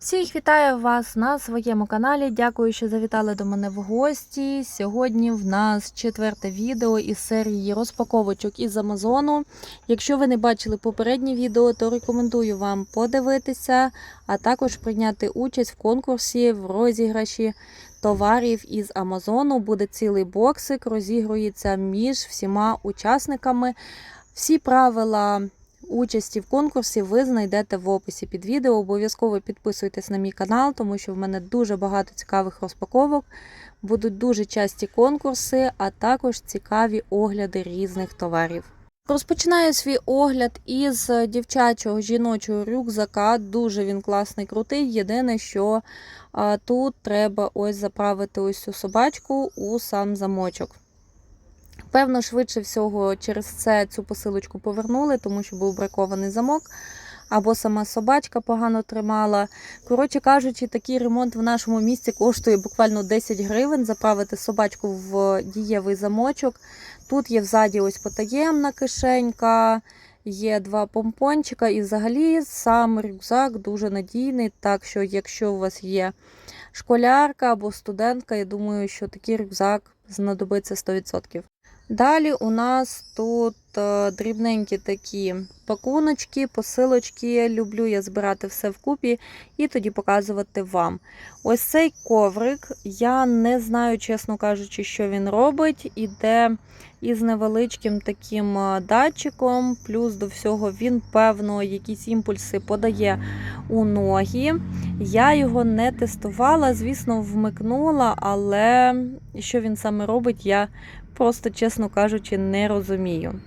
Всіх вітаю вас на своєму каналі. Дякую, що завітали до мене в гості. Сьогодні в нас четверте відео із серії розпаковочок із Амазону. Якщо ви не бачили попереднє відео, то рекомендую вам подивитися, а також прийняти участь в конкурсі в розіграші товарів із Амазону. Буде цілий боксик, розігрується між всіма учасниками. Всі правила участі в конкурсі ви знайдете в описі під відео. Обов'язково підписуйтесь на мій канал, тому що в мене дуже багато цікавих розпаковок. Будуть дуже часті конкурси, а також цікаві огляди різних товарів. Розпочинаю свій огляд із дівчачого жіночого рюкзака. Дуже він класний, крутий. Єдине, що а, тут треба ось заправити ось цю собачку у сам замочок. Певно, швидше всього, через це цю посилочку повернули, тому що був бракований замок, або сама собачка погано тримала. Коротше кажучи, такий ремонт в нашому місті коштує буквально 10 гривень. Заправити собачку в дієвий замочок. Тут є взаді ось потаємна кишенька, є два помпончика, і взагалі сам рюкзак дуже надійний. Так що, якщо у вас є школярка або студентка, я думаю, що такий рюкзак знадобиться 100%. Далі у нас тут е, дрібненькі такі пакуночки, посилочки. Люблю я збирати все вкупі і тоді показувати вам. Ось цей коврик, я не знаю, чесно кажучи, що він робить. Іде із невеличким таким е, датчиком, плюс до всього він, певно, якісь імпульси подає у ноги. Я його не тестувала, звісно, вмикнула, але що він саме робить, я просто, чесно кажучи, не розумію.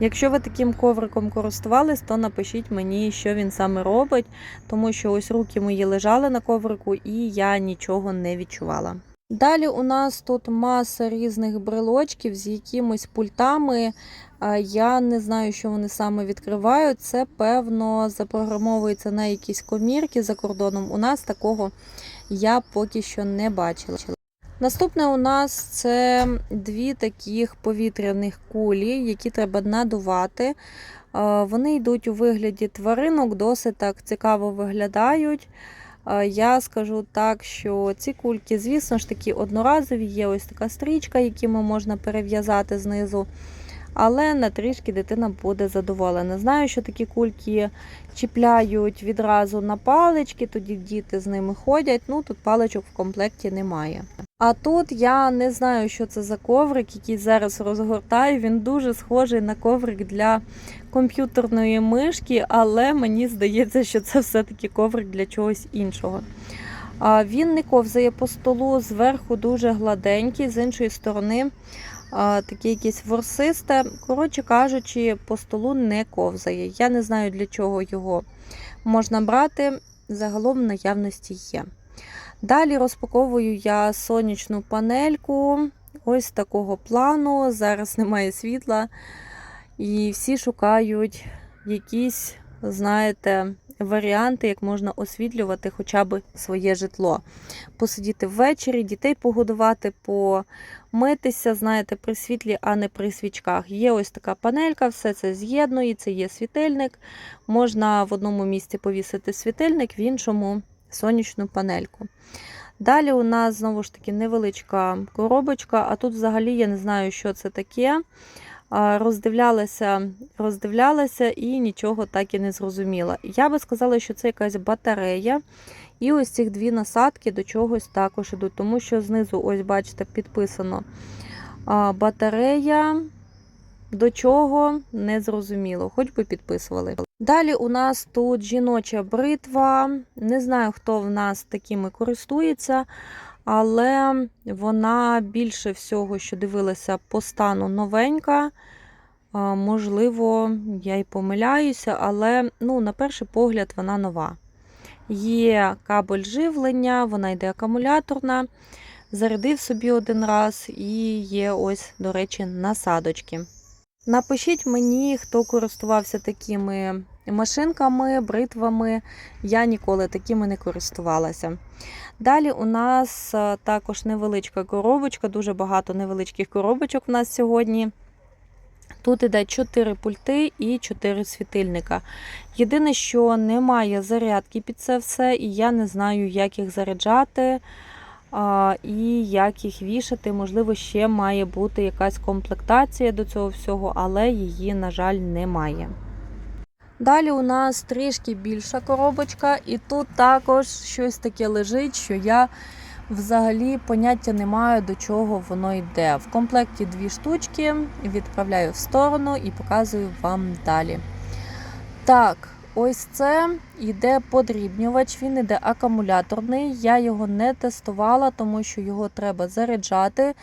Якщо ви таким ковриком користувались, то напишіть мені, що він саме робить, тому що ось руки мої лежали на коврику і я нічого не відчувала. Далі у нас тут маса різних брелочків з якимись пультами. Я не знаю, що вони саме відкривають. Це, певно, запрограмовується на якісь комірки за кордоном. У нас такого я поки що не бачила. Наступне у нас це дві таких повітряних кулі, які треба надувати. Е, Вони йдуть у вигляді тваринок, досить так цікаво виглядають. Е, Я скажу так, що ці кульки, звісно ж таки, одноразові, є ось така стрічка, якими можна перев'язати знизу. Але на трішки дитина буде задоволена. Знаю, що такі кульки чіпляють відразу на палички, тоді діти з ними ходять. Ну тут паличок в комплекті немає. А тут я не знаю, що це за коврик, який зараз розгортаю. Він дуже схожий на коврик для комп'ютерної мишки, але мені здається, що це все-таки коврик для чогось іншого. Він не ковзає по столу, зверху дуже гладенький, з іншої сторони таке якесь ворсисте. Коротше кажучи, по столу не ковзає. Я не знаю, для чого його можна брати. Загалом в наявності є. Далі розпаковую я сонячну панельку ось такого плану. Зараз немає світла. І всі шукають якісь, знаєте, варіанти, як можна освітлювати хоча б своє житло. Посидіти ввечері, дітей погодувати, помитися, знаєте, при світлі, а не при свічках. Є ось така панелька, все це з'єднується, є світильник. Можна в одному місці повісити світильник, в іншому сонячну панельку. Далі у нас знову ж таки невеличка коробочка, а тут взагалі я не знаю, що це таке. Роздивлялася, роздивлялася і нічого так і не зрозуміла. Я би сказала, що це якась батарея. І ось ці дві насадки до чогось також ідуть, тому що знизу, ось, бачите, підписано батарея. До чого не зрозуміло, хоч би підписували. Далі у нас тут жіноча бритва. Не знаю, хто в нас такими користується, але вона більше всього, що дивилася по стану новенька. Можливо, я й помиляюся, але ну, на перший погляд вона нова. Є кабель живлення, вона йде акумуляторна. Зарядив собі один раз, і є ось, до речі, насадочки. Напишіть мені, хто користувався такими машинками, бритвами. Я ніколи такими не користувалася. Далі у нас також невеличка коробочка, дуже багато невеличких коробочок у нас сьогодні. Тут іде 4 пульти і 4 світильника. Єдине, що немає зарядки під це все, і я не знаю, як їх заряджати і як їх вішати. Можливо, ще має бути якась комплектація до цього всього, але її, на жаль, немає. Далі у нас трішки більша коробочка, і тут також щось таке лежить, що я взагалі поняття не маю, до чого воно йде. В комплекті дві штучки, відправляю в сторону і показую вам далі. Так, ось це йде подрібнювач, він йде акумуляторний. Я його не тестувала, тому що його треба заряджати.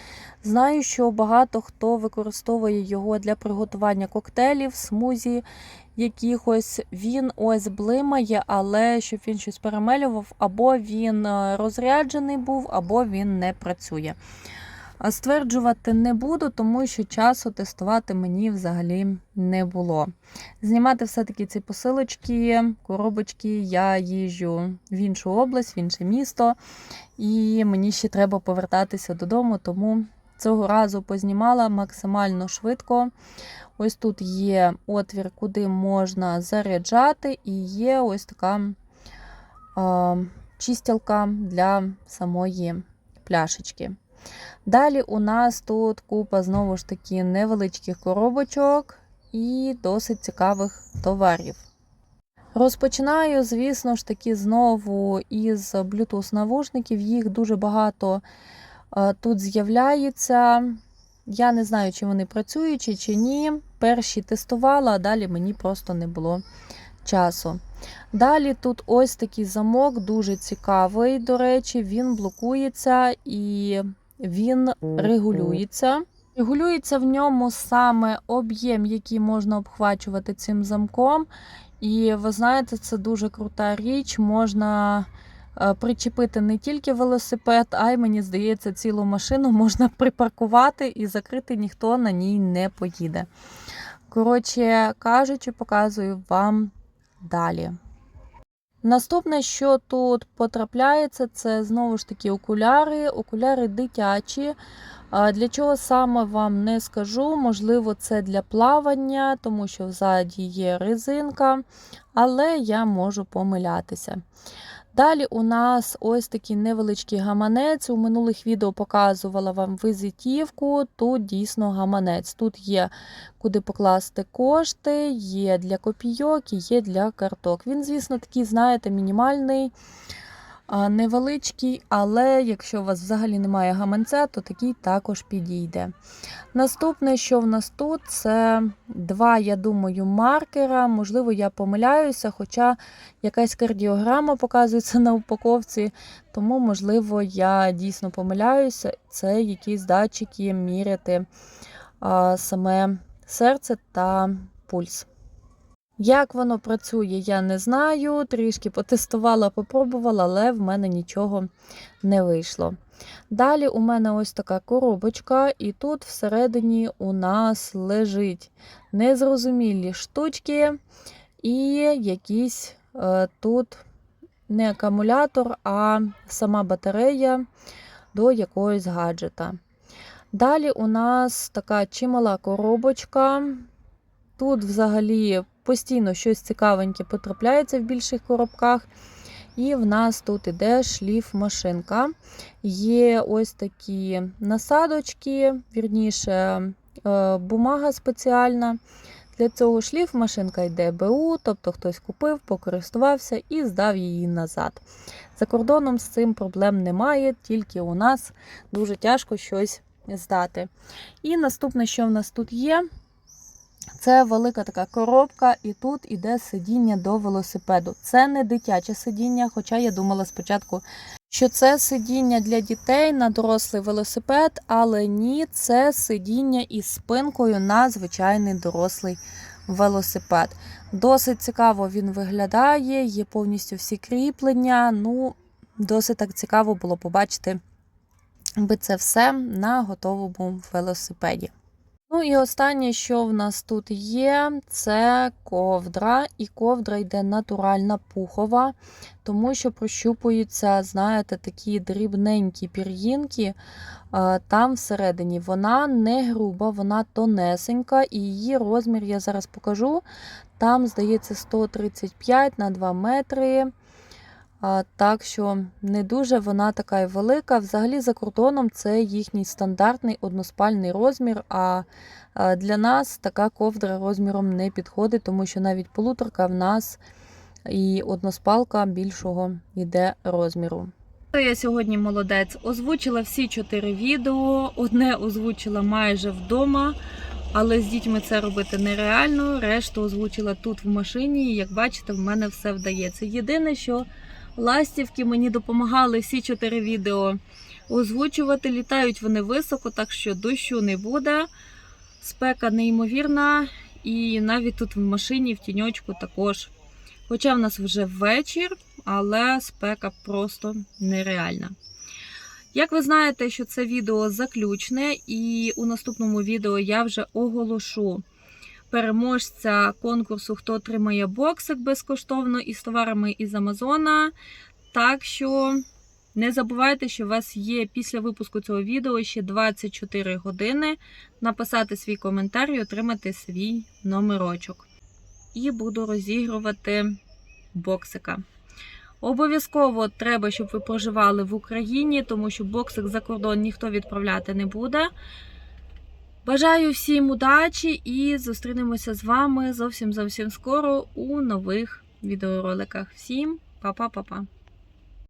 Знаю, що багато хто використовує його для приготування коктейлів, смузі якихось. Він ось блимає, але щоб він щось перемелював, або він е, розряджений був, або він не працює. Стверджувати не буду, тому що часу тестувати мені взагалі не було. Знімати все-таки ці посилочки, коробочки, я їжджу в іншу область, в інше місто, і мені ще треба повертатися додому, тому цього разу познімала максимально швидко. Ось тут є отвір, куди можна заряджати, і є ось така а, чистілка для самої пляшечки. Далі у нас тут купа знову ж таки невеличких коробочок і досить цікавих товарів. Розпочинаю, звісно ж таки, знову із Bluetooth-навушників. Їх дуже багато тут з'являється. Я не знаю, чи вони працюючі, чи ні. Перші тестувала, а далі мені просто не було часу. Далі тут ось такий замок, дуже цікавий, до речі, він блокується і він регулюється. Регулюється в ньому саме об'єм, який можна обхвачувати цим замком. І ви знаєте, це дуже крута річ. Можна е, причепити не тільки велосипед, а й, мені здається, цілу машину можна припаркувати і закрити, ніхто на ній не поїде. Коротше кажучи, показую вам далі. Наступне, що тут потрапляється, це знову ж таки окуляри, окуляри дитячі. Для чого саме вам не скажу, можливо, це для плавання, тому що взаді є резинка, але я можу помилятися. Далі у нас ось такий невеличкий гаманець. У минулих відео показувала вам визитівку. Тут дійсно гаманець. Тут є куди покласти кошти, є для копійок і є для карток. Він, звісно, такий, знаєте, мінімальний, невеличкий, але якщо у вас взагалі немає гаманця, то такий також підійде. Наступне, що в нас тут, це два, я думаю, маркера. Можливо, я помиляюся, хоча якась кардіограма показується на упаковці, тому, можливо, я дійсно помиляюся. Це якісь датчики міряти саме серце та пульс. Як воно працює, я не знаю. Трішки потестувала, попробувала, але в мене нічого не вийшло. Далі у мене ось така коробочка, і тут всередині у нас лежить незрозумілі штучки і якийсь е, тут не акумулятор, а сама батарея до якогось гаджета. Далі у нас така чимала коробочка. Тут взагалі постійно щось цікавеньке потрапляється в більших коробках. І в нас тут іде шліф-машинка. Є ось такі насадочки, вірніше, е, бумага спеціальна. Для цього шліф-машинка йде БУ, тобто хтось купив, покористувався і здав її назад. За кордоном з цим проблем немає, тільки у нас дуже тяжко щось здати. І наступне, що в нас тут є, це велика така коробка, і тут іде сидіння до велосипеду. Це не дитяче сидіння, хоча я думала спочатку, що це сидіння для дітей на дорослий велосипед, але ні, це сидіння із спинкою на звичайний дорослий велосипед. Досить цікаво він виглядає, є повністю всі кріплення. Ну, досить так цікаво було побачити би це все на готовому велосипеді. Ну і останнє, що в нас тут є, це ковдра. І ковдра йде натуральна пухова, тому що прощупуються, знаєте, такі дрібненькі пір'їнки. е, Там всередині вона не груба, вона тонесенька, і її розмір я зараз покажу. Там, здається, 135 на 2 метри. Так що не дуже вона така й велика. Взагалі, за кордоном це їхній стандартний односпальний розмір. А для нас така ковдра розміром не підходить, тому що навіть полуторка в нас і односпалка більшого йде розміру. Я сьогодні молодець. Озвучила всі чотири відео. Одне озвучила майже вдома, але з дітьми це робити нереально. Решту озвучила тут в машині. І як бачите, в мене все вдається. Єдине, що ластівки мені допомагали всі чотири відео озвучувати. Літають вони високо, так що дощу не буде. Спека неймовірна, і навіть тут в машині, в тіньочку також. Хоча в нас вже вечір, але спека просто нереальна. Як ви знаєте, що це відео заключне, і у наступному відео я вже оголошу переможця конкурсу, хто отримає боксик безкоштовно із товарами із Амазона. Так що не забувайте, що у вас є після випуску цього відео ще 24 години написати свій коментар і отримати свій номерочок. І буду розігрувати боксика. Обов'язково треба, щоб ви проживали в Україні, тому що боксик за кордон ніхто відправляти не буде. Бажаю всім удачі і зустрінемося з вами зовсім зовсім скоро у нових відеороликах. Всім па-па-па-па!